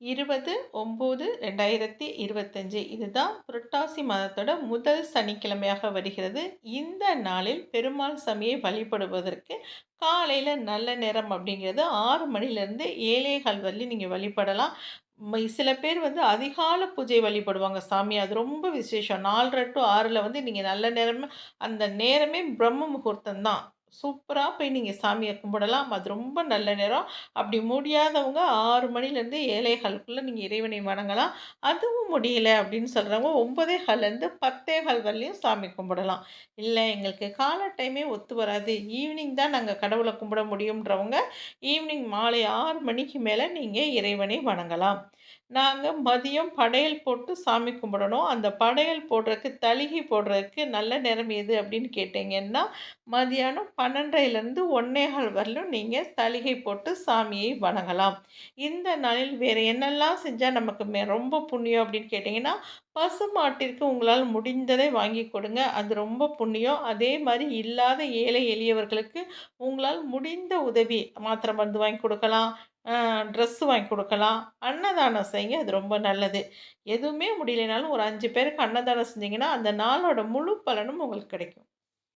இருபது ஒம்பது ரெண்டாயிரத்தி இருபத்தஞ்சி. இதுதான் புரட்டாசி மாதத்தோட முதல் சனிக்கிழமையாக வருகிறது. இந்த நாளில் பெருமாள் சாமியை வழிபடுவதற்கு காலையில் நல்ல நேரம் அப்படிங்கிறது ஆறு மணிலேருந்து ஏழே கால் வரலையும் நீங்கள் வழிபடலாம். சில பேர் வந்து அதிகால பூஜை வழிபடுவாங்க சாமி. அது ரொம்ப விசேஷம். நாலரை டு ஆறில் வந்து நீங்கள் நல்ல நேரமே அந்த நேரமே பிரம்ம முகூர்த்தம் தான் சூப்பராக போய் நீங்கள் சாமியை கும்பிடலாம். அது ரொம்ப நல்ல நேரம். அப்படி முடியாதவங்க ஆறு மணிலேருந்து ஏழைகால்க்குள்ளே நீங்கள் இறைவனை வணங்கலாம். அதுவும் முடியல அப்படின்னு சொல்கிறவங்க ஒம்பதே கால்லேருந்து பத்தே கால் வரலையும் சாமி கும்பிடலாம். இல்லை எங்களுக்கு கால டைமே ஒத்து வராது. ஈவினிங் தான் நாங்கள் கடவுளை கும்பிட முடியுன்றவங்க ஈவினிங் மாலை ஆறு மணிக்கு மேலே நீங்கள் இறைவனை வணங்கலாம். நாங்கள் மதியம் படையல் போட்டு சாமி கும்பிடணும். அந்த படையல் போடுறதுக்கு தழுகி போடுறதுக்கு நல்ல நேரம் எது அப்படின்னு கேட்டிங்கன்னா மதியானம் பன்னெண்டரைலேருந்து ஒன்னேகால் வரலும் நீங்கள் தலிகை போட்டு சாமியை வணங்கலாம். இந்த நாளில் வேறு என்னெல்லாம் செஞ்சால் நமக்கு மே ரொம்ப புண்ணியம் அப்படின்னு கேட்டிங்கன்னா பசு மாட்டிற்கு உங்களால் முடிந்ததை வாங்கி கொடுங்க. அது ரொம்ப புண்ணியம். அதே மாதிரி இல்லாத ஏழை எளியவர்களுக்கு உங்களால் முடிந்த உதவி மாத்திரை மருந்து வாங்கி கொடுக்கலாம். ட்ரெஸ்ஸு வாங்கி கொடுக்கலாம். அன்னதானம் செய்யுங்க. அது ரொம்ப நல்லது. எதுவுமே முடியலைனாலும் ஒரு அஞ்சு பேருக்கு அன்னதானம் செஞ்சிங்கன்னா அந்த நாளோட முழு பலனும் உங்களுக்கு கிடைக்கும்.